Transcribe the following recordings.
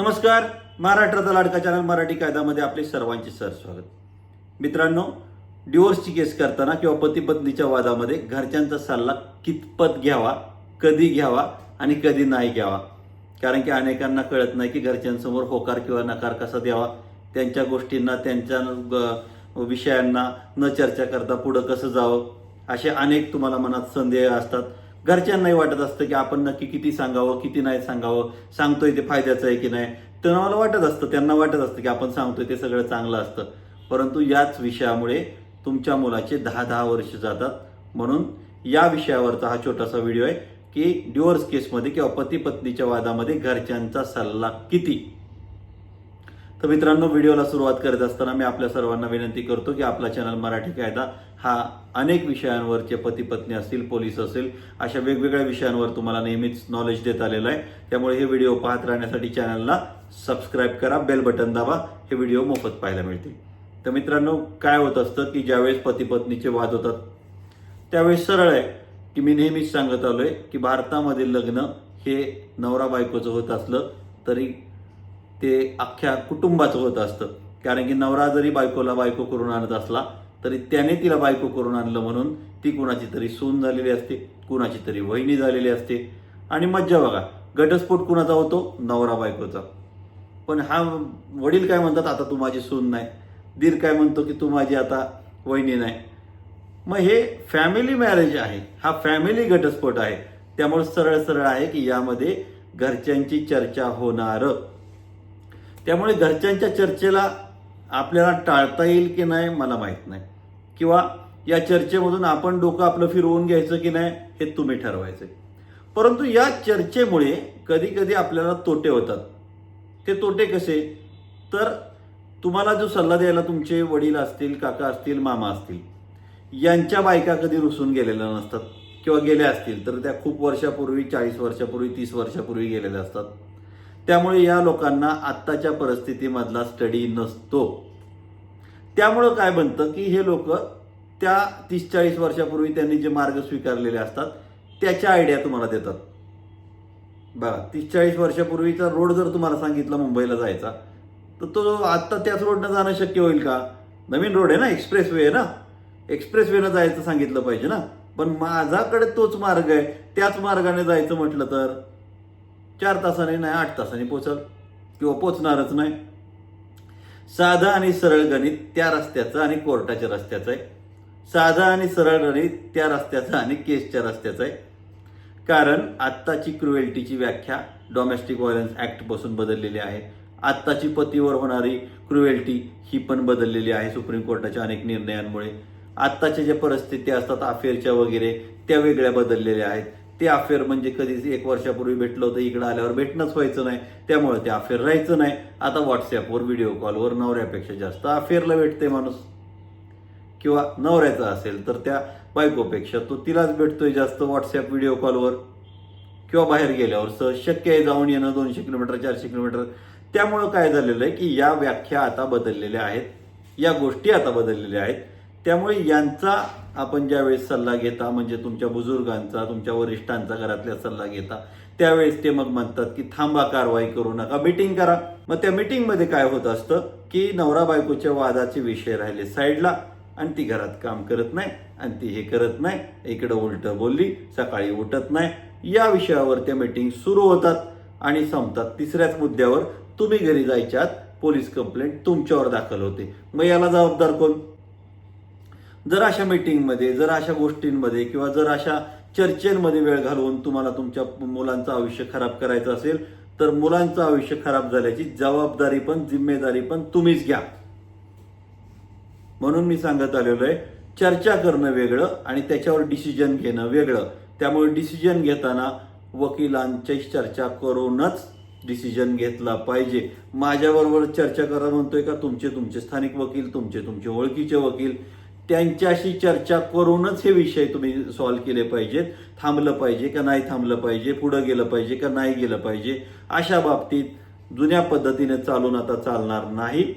नमस्कार महाराष्ट्राचा लाडका चॅनल मराठी कायद्यामध्ये आपले सर्वांचे सर स्वागत. मित्रांनो डिवोर्सची केस करताना किंवा पती पत्नीच्या वादामध्ये घरच्यांचा सल्ला कितपत घ्यावा कधी घ्यावा आणि कधी नाही घ्यावा? कारण की अनेकांना कळत नाही की घरच्यांसमोर होकार किंवा नकार कसा द्यावा? त्यांच्या गोष्टींना त्यांच्या विषयांना न चर्चा करता पुढं कसं जावं? असे अनेक तुम्हाला मनात संदेह असतात. घरच्यांनाही वाटत असतं की आपण नक्की किती सांगावं किती नाही सांगावं सांगतोय ते फायद्याचं आहे की नाही. तर मला वाटत असतं त्यांना वाटत असतं की आपण सांगतोय ते सगळं चांगलं असतं. परंतु याच विषयामुळे तुमच्या मुलाचे दहा दहा वर्ष जातात. म्हणून या विषयावरचा हा छोटासा व्हिडिओ आहे की डिवोर्स केसमध्ये किंवा पती पत्नीच्या वादामध्ये घरच्यांचा सल्ला किती? तर मित्रांनो व्हिडिओला सुरुवात करत असताना मी आपल्या सर्वांना विनंती करतो की आपला चॅनल मराठी कायदा हा अनेक विषयांवरचे पती पत्नी असतील पोलीस असेल अशा वेगवेगळ्या विषयांवर तुम्हाला नेहमीच नॉलेज देत आलेलं आहे. त्यामुळे हे व्हिडिओ पाहत राहण्यासाठी चॅनलला सबस्क्राईब करा बेल बटन दाबा हे व्हिडिओ मोफत पाहायला मिळतील. तर मित्रांनो काय होत असतं की ज्यावेळेस पती पत्नीचे वाद होतात त्यावेळेस सरळ आहे की मी नेहमीच सांगत आलो आहे की भारतामधील लग्न हे नवरा बायकोचं होत असलं तरी ते अख्ख्या कुटुंबाचं होत असतं. कारण की नवरा जरी बायकोला बायको करून आणत असला तरी त्याने तिला बायको करून आणलं म्हणून ती कुणाची तरी सून झालेली असते कुणाची तरी वहिनी झालेली असते. आणि मज्जा बघा घटस्फोट कुणाचा होतो? नवरा बायकोचा. पण हा वडील काय म्हणतात आता तू माझी सून नाही. दीर काय म्हणतो की तू माझी आता वहिनी नाही. मग हे फॅमिली मॅरेज आहे. हा फॅमिली घटस्फोट आहे. त्यामुळे सरळ सरळ आहे की यामध्ये घरच्यांची चर्चा होणार. त्यामुळे घरच्यांच्या चर्चेला आपल्याला टाळता येईल की नाही मला माहीत नाही. किंवा या चर्चेमधून आपण डोकं आपलं फिरवून घ्यायचं की नाही हे तुम्ही ठरवायचं. परंतु या चर्चेमुळे कधी कधी आपल्याला तोटे होतात. ते तोटे कसे? तर तुम्हाला जो सल्ला द्यायला तुमचे वडील असतील काका असतील मामा असतील यांच्या बायका कधी रुसून गेलेल्या नसतात किंवा गेल्या असतील तर त्या खूप वर्षापूर्वी चाळीस वर्षापूर्वी तीस वर्षापूर्वी गेलेल्या असतात. त्यामुळे या लोकांना आत्ताच्या परिस्थितीमधला स्टडी नसतो. त्यामुळं काय बनतं की हे लोक त्या तीस चाळीस वर्षापूर्वी त्यांनी जे मार्ग स्वीकारलेले असतात त्याच्या आयडिया तुम्हाला देतात. बघा तीस चाळीस वर्षापूर्वीचा रोड जर तुम्हाला सांगितला मुंबईला जायचा तर तो आत्ता त्याच रोडनं जाणं शक्य होईल का? नवीन रोड आहे ना एक्सप्रेस वे आहे ना? एक्सप्रेस वेनं जायचं सांगितलं पाहिजे ना? पण माझ्याकडे तोच मार्ग आहे त्याच मार्गाने जायचं म्हटलं तर? चार तासाने नाही आठ तासाने पोचल किंवा पोचणारच नाही. साधं आणि सरळ गणित त्या रस्त्याचं आणि कोर्टाच्या रस्त्याचं आहे. साधा आणि सरळ गणित त्या रस्त्याचं आणि केसच्या रस्त्याचं आहे. कारण आत्ताची क्रुएल्टीची व्याख्या डोमेस्टिक व्हायलन्स ॲक्टपासून बदललेली आहे. आत्ताची पतीवर होणारी क्रुएल्टी ही पण बदललेली आहे सुप्रीम कोर्टाच्या अनेक निर्णयांमुळे. आत्ताच्या ज्या परिस्थिती असतात अफेअरच्या वगैरे त्या वेगळ्या बदललेल्या आहेत. ते अफेअर म्हणजे कधीच एक वर्षापूर्वी भेटलं होतं इकडं आल्यावर भेटणंच व्हायचं नाही. त्यामुळे ते अफेअर राहायचं नाही. आता व्हॉट्सॲपवर व्हिडिओ कॉलवर नवऱ्यापेक्षा जास्त अफेअरला भेटते माणूस. किंवा नवऱ्याचा असेल तर त्या बायकोपेक्षा तो तिलाच भेटतोय जास्त व्हॉट्सअप व्हिडिओ कॉलवर किंवा बाहेर गेल्यावर सहज शक्य आहे जाऊन येणं दोनशे किलोमीटर चारशे किलोमीटर. त्यामुळं काय झालेलं आहे की या व्याख्या आता बदललेल्या आहेत. या गोष्टी आता बदललेल्या आहेत. त्यामुळे यांचा आपण ज्यावेळेस सल्ला घेता म्हणजे तुमच्या बुजुर्गांचा तुमच्या वरिष्ठांचा घरातल्या सल्ला घेता त्यावेळेस ते मग म्हणतात की थांबा कारवाई करू नका मिटिंग करा. मग त्या मिटिंगमध्ये काय होत असतं की नवरा बायकोच्या वादाचे विषय राहिले साईडला आणि ती घरात काम करत नाही आणि ती हे करत नाही इकडं उलटं बोलली सकाळी उठत नाही. या विषयावर त्या मीटिंग सुरू होतात आणि संपतात. तिसऱ्याच मुद्द्यावर तुम्ही घरी जायच्या आत पोलीस कंप्लेंट तुमच्यावर दाखल होते. मग याला जबाबदार कोण? जर अशा मीटिंगमध्ये जर अशा गोष्टींमध्ये किंवा जर अशा चर्चेमध्ये वेळ घालवून तुम्हाला तुमच्या मुलांचं आयुष्य खराब करायचं असेल तर मुलांचं आयुष्य खराब झाल्याची जबाबदारी पण जिम्मेदारी पण तुम्हीच घ्या. म्हणून मी सांगत आलेलो आहे चर्चा करणं वेगळं आणि त्याच्यावर डिसिजन घेणं वेगळं. त्यामुळे डिसिजन घेताना वकिलांची चर्चा करूनच डिसिजन घेतला पाहिजे. माझ्याबरोबर चर्चा करा म्हणतोय का? तुमचे तुमचे स्थानिक वकील तुमचे तुमचे ओळखीचे वकील. त्यांच्याशी चर्चा करूनच हे विषय तुम्ही सॉल्व्ह केले पाहिजेत. थांबलं पाहिजे का नाही थांबलं पाहिजे? पुढं गेलं पाहिजे का नाही गेलं पाहिजे? अशा बाबतीत जुन्या पद्धतीने चालून आता चालणार नाही.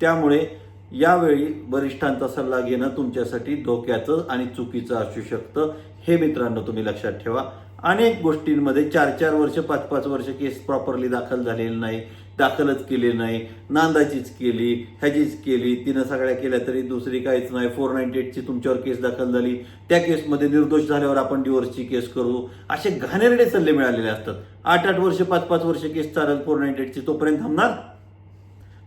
त्यामुळे यावेळी वरिष्ठांचा सल्ला घेणं तुमच्यासाठी धोक्याचं आणि चुकीचं असू शकतं. हे मित्रांनो तुम्ही लक्षात ठेवा. अनेक गोष्टींमध्ये चार चार वर्ष पाच पाच वर्ष केस प्रॉपरली दाखल झालेली नाही दाखलच केली नाही नांदाचीच केली ह्याचीच केली तिनं सगळ्या केल्या तरी दुसरी काहीच नाही. फोर नाईन्टी एटची तुमच्यावर केस दाखल झाली त्या केसमध्ये निर्दोष झाल्यावर आपण डिवोर्सची केस करू. असे घाणेरडे सल्ले मिळालेले असतात. आठ आठ वर्ष पाच पाच वर्ष केस चालेल फोर नाईन्टी एटची. तोपर्यंत थांबणार?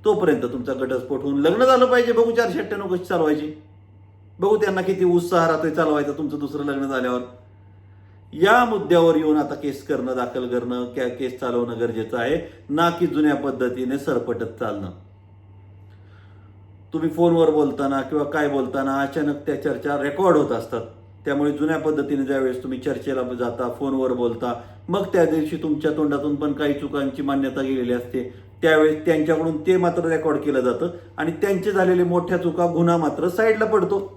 तोपर्यंत तुमचा घटस्फोट होऊन लग्न झालं पाहिजे. बघू चारशे अठ्ठ्याण्णव कशी चालवायची. बघू त्यांना किती उत्साह राहतोय चालवायचं तुमचं दुसरं लग्न झाल्यावर. या मुद्द्यावर येऊन आता केस करणं दाखल करणं क्या केस चालवणं गरजेचं आहे. ना की जुन्या पद्धतीने सरपटत चालणं. तुम्ही फोनवर बोलताना किंवा काय बोलताना अचानक त्या चर्चा रेकॉर्ड होत असतात. त्यामुळे जुन्या पद्धतीने ज्यावेळेस तुम्ही चर्चेला जाता फोनवर बोलता मग त्या दिवशी तुमच्या तोंडातून पण काही चुकांची मान्यता गेलेली असते. त्यावेळेस त्यांच्याकडून ते मात्र रेकॉर्ड केलं जातं आणि त्यांचे झालेले मोठ्या चुका गुन्हा मात्र साईडला पडतो.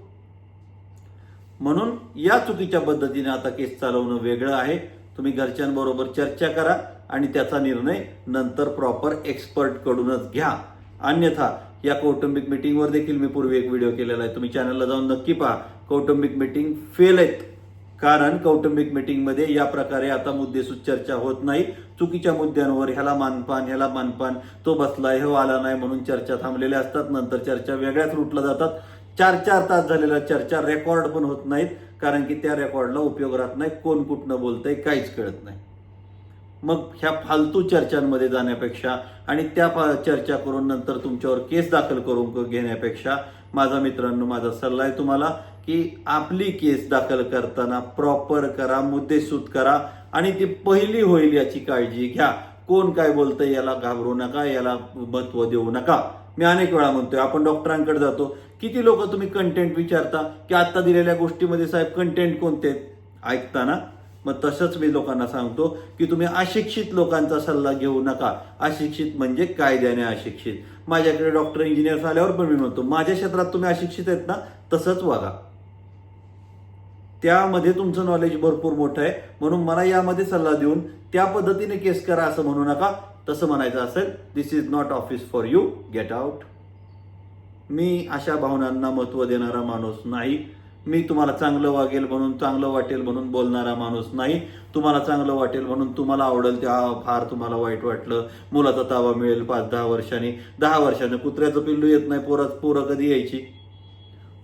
म्हणून या चुकीच्या पद्धतीने आता केस चालवणं वेगळं आहे. तुम्ही घरच्यांबरोबर चर्चा करा आणि त्याचा निर्णय नंतर प्रॉपर एक्सपर्टकडूनच घ्या. अन्यथा या कौटुंबिक मिटिंगवर देखील मी पूर्वी एक व्हिडिओ केलेला आहे. तुम्ही चॅनलला जाऊन नक्की पहा. कौटुंबिक मिटिंग फेल आहेत. कारण कौटुंबिक मिटिंगमध्ये या प्रकारे आता मुद्देसूद चर्चा होत नाही. चुकीच्या मुद्द्यांवर ह्याला मानपान ह्याला मानपान. तो बसला हे हो आला नाही म्हणून चर्चा थांबलेल्या असतात. नंतर चर्चा वेगळ्याच रूटला जातात. चार चार तास झालेल्या चर्चा रेकॉर्ड पण होत नाहीत कारण की त्या रेकॉर्डला उपयोग राहत नाही कोण कुठनं बोलतंय काहीच कळत नाही. मग ह्या फालतू चर्चांमध्ये जाण्यापेक्षा आणि त्या चर्चा करून नंतर तुमच्यावर केस दाखल करून घेण्यापेक्षा माझा मित्रांनो माझा सल्ला आहे तुम्हाला की आपली केस दाखल करताना प्रॉपर करा मुद्देसूद करा आणि ती पहिली होईल याची काळजी घ्या. कोण काय बोलतंय याला घाबरू नका याला महत्त्व देऊ नका. मी अनेक वेळा म्हणतोय आपण डॉक्टरांकडे जातो. किती लोक तुम्ही कंटेंट विचारता की आता दिलेल्या गोष्टीमध्ये साहेब कंटेंट कोणते ऐकताना. मग तसंच मी लोकांना सांगतो की तुम्ही अशिक्षित लोकांचा सल्ला घेऊ नका. अशिक्षित म्हणजे कायद्याने अशिक्षित. माझ्याकडे डॉक्टर इंजिनियर आल्यावर पण मी म्हणतो माझ्या क्षेत्रात तुम्ही अशिक्षित आहेत ना तसंच वागा. त्यामध्ये तुमचं नॉलेज भरपूर मोठं आहे. म्हणून मला यामध्ये सल्ला देऊन त्या पद्धतीने केस करा असं म्हणू नका. तसं म्हणायचं असेल this is not office for you get out मी अशा भावनांना महत्त्व देणारा माणूस नाही. मी तुम्हाला चांगलं वागेल म्हणून चांगलं वाटेल म्हणून बोलणारा माणूस नाही. तुम्हाला चांगलं वाटेल म्हणून तुम्हाला आवडेल त्या फार तुम्हाला वाईट वाटलं. मुलाचा ताबा मिळेल पाच दहा वर्षांनी. दहा वर्षांनी कुत्र्याचं पिल्लू येत नाही पोरात पोरं कधी यायची?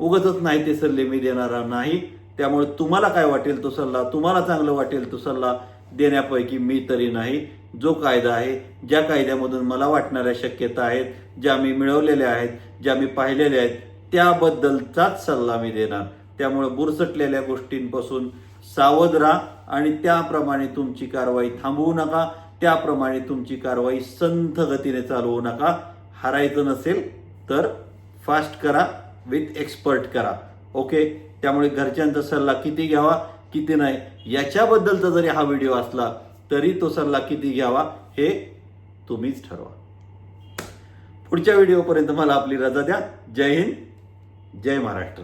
उगतच नाही ते सल्ले मी देणारा नाही. त्यामुळे तुम्हाला काय वाटेल तो सल्ला तुम्हाला चांगलं वाटेल तो सल्ला देण्यापैकी मी तरी नाही. जो कायदा आहे ज्या कायद्यामधून मला वाटणाऱ्या शक्यता आहेत ज्या मी मिळवलेल्या आहेत ज्या मी पाहिलेल्या आहेत त्याबद्दलचाच सल्ला मी देणार. त्यामुळे बुरसटलेल्या गोष्टींपासून सावध राहा आणि त्याप्रमाणे तुमची कारवाई थांबवू नका. त्याप्रमाणे तुमची कारवाई संथ गतीने चालवू नका. हरायचं नसेल तर फास्ट करा विथ एक्सपर्ट करा. ओके त्यामुळे घरच्यांचा सल्ला किती घ्यावा किती नाही याच्याबद्दलचा जरी हा व्हिडिओ असला तरी तो सल्ला किती घ्यावा हे तुम्हीच ठरवा. पुढच्या व्हिडिओपर्यंत मला आपली रजा द्या. जय हिंद जय महाराष्ट्र.